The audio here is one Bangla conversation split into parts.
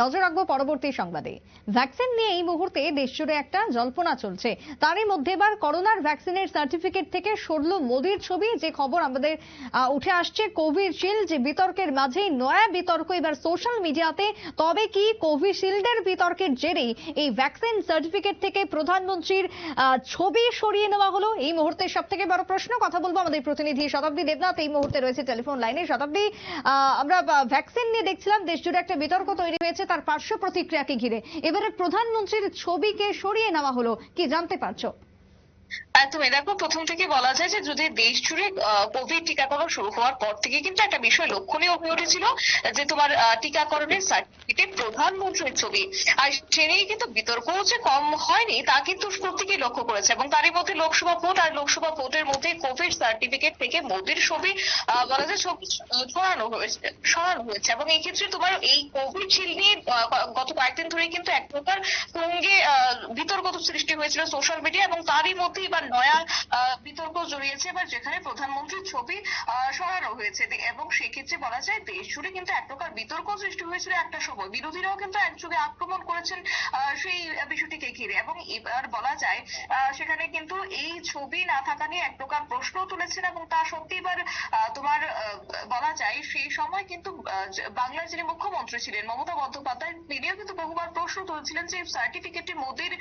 নজর রাখব পরবর্তী সংবাদে। ভ্যাকসিন নিয়ে এই মুহূর্তে দেশ জুড়ে একটা জল্পনা চলছে। তারই মধ্যে এবার করোনার ভ্যাকসিনের সার্টিফিকেট থেকে সরল মোদির ছবি, যে খবর আমাদের উঠে আসছে, কোভিশিল্ড যে বিতর্কের মাঝেই নয়া বিতর্ক এবার সোশ্যাল মিডিয়াতে। তবে কি কোভিশিল্ডের বিতর্কের জেরেই এই ভ্যাকসিন সার্টিফিকেট থেকে প্রধানমন্ত্রীর ছবি সরিয়ে নেওয়া হলো? এই মুহূর্তে সব থেকে বড় প্রশ্ন, কথা বলব আমাদের প্রতিনিধি শতাব্দী দেবনাথ। এই মুহূর্তে রয়েছে টেলিফোন লাইনে। শতাব্দী আমরা ভ্যাকসিন নিয়ে দেখছিলাম দেশ জুড়ে একটা বিতর্ক তৈরি হয়েছে। তার পার্শ্ব প্রতিক্রিয়াকে ঘিরে। এবারে প্রধানমন্ত্রীর ছবিকে সরিয়ে নেওয়া হলো। কি জানতে পারছ? একদমই দেখো, প্রথম থেকে বলা যায় যে যদি দেশ জুড়ে কোভিড টিকাকরণ শুরু হওয়ার পর থেকে কিন্তু একটা বিষয় লক্ষণীয় হয়ে উঠেছিল, যে তোমার টিকাকরণের সার্টিফিকেট প্রধানমন্ত্রীর ছবি। আর সে কিন্তু বিতর্ক যে কম হয়নি, তা কিন্তু প্রত্যেকেই লক্ষ্য করেছে। এবং তারই মধ্যে লোকসভা ভোট, আর লোকসভা ভোটের মধ্যে কোভিড সার্টিফিকেট থেকে মোদির ছবি বলা যায় ছবি সরানো হয়েছে সরানো হয়েছে। এবং এই ক্ষেত্রে তোমার এই কোভিড শিল্ড নিয়ে গত কয়েকদিন ধরে কিন্তু এক প্রকার সঙ্গে বিতর্ক সৃষ্টি হয়েছিল সোশ্যাল মিডিয়া, এবং তারই মধ্যে এবার নয়া বিতর্ক জড়িয়েছে, এবার যেখানে প্রধানমন্ত্রীর ছবি সরানো হয়েছে। এবং সেক্ষেত্রে বলা যায়, দেশ জুড়ে কিন্তু এক প্রকার বিতর্ক সৃষ্টি হয়েছিল একটা সময়। বিরোধীরাও কিন্তু একযোগে আক্রমণ করেছেন সেই বিষয়টিকে ঘিরে এবং এবার বলা যায় সেখানে কিন্তু এই ছবি না থাকা নিয়ে এক প্রকার প্রশ্ন তুলেছেন এবং তা সত্যি এবার তোমার বলা যায় সেই সময় কিন্তু বাংলার যিনি মুখ্যমন্ত্রী ছিলেন, মমতা বন্দ্যোপাধ্যায়, তিনিও কিন্তু বহুবার প্রশ্ন তুলছিলেন যে সার্টিফিকেটে মোদির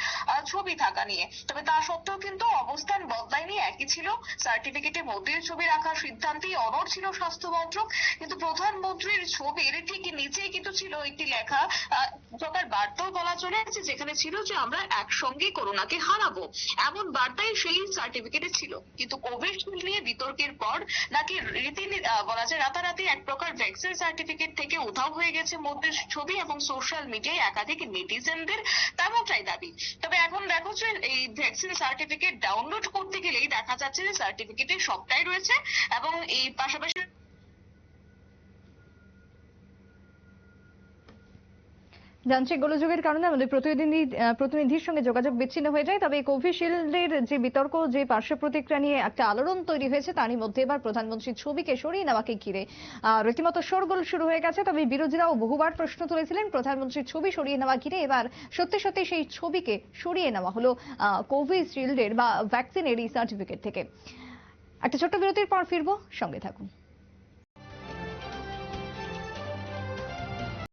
ছবি থাকা নিয়ে। তবে তা সত্ত্বেও কিন্তু অবস্থান বদলায়নি, একই ছিল। সার্টিফিকেটে মোদির ছবি রাখার সিদ্ধান্তেই অনড় ছিল স্বাস্থ্য মন্ত্রক। কিন্তু প্রধানমন্ত্রীর ছবির ঠিক নিচেই কিন্তু ছিল একটি লেখা প্রকার বার্তাও বলা চলে যেখানে ছিল যে আমরা একসঙ্গে করোনাকে হারাবো। এমন বার্তাই সেই সার্টিফিকেটে ছিল। কিন্তু কোভিশিল্ড নিয়ে বিতর্কের পর নাকি রীতি আহ, বলা যায় রাতারাতি এক প্রকার ভ্যাকসিন সার্টিফিকেট থেকে উধাও হয়ে গেছে মোদির ছবি এবং সোশ্যাল মিডিয়ায় একাধিক নেটিজেনদের তেমনটাই দাবি। তবে এখন দেখো যে এই ভ্যাকসিন সার্টিফিকেট ডাউনলোড করতে গেলেই দেখা যাচ্ছে যে সার্টিফিকেটে সবটাই রয়েছে এবং এই পাশাপাশি জানছি গোলযোগের কারণে আমাদের প্রতিনিধি প্রতিনিধির সঙ্গে যোগাযোগ বিচ্ছিন্ন হয়ে যায়। তবে কোভিশিল্ডের যে বিতর্ক, যে পার্শ্ব প্রতিক্রিয়া নিয়ে একটা আলোড়ন তৈরি হয়েছে, তারই মধ্যে এবার প্রধানমন্ত্রীর ছবিকে সরিয়ে নেওয়াকে ঘিরে রীতিমতো শোরগোল শুরু হয়ে গেছে। তবে বিরোধীরাও বহুবার প্রশ্ন তুলেছিলেন প্রধানমন্ত্রীর ছবি সরিয়ে নেওয়া ঘিরে এবার সত্যি সত্যি সেই ছবিকে সরিয়ে নেওয়া হলো কোভিশিল্ডের বা ভ্যাকসিনের এই সার্টিফিকেট থেকে। একটা ছোট্ট বিরতির পর ফিরবো, সঙ্গে থাকুন।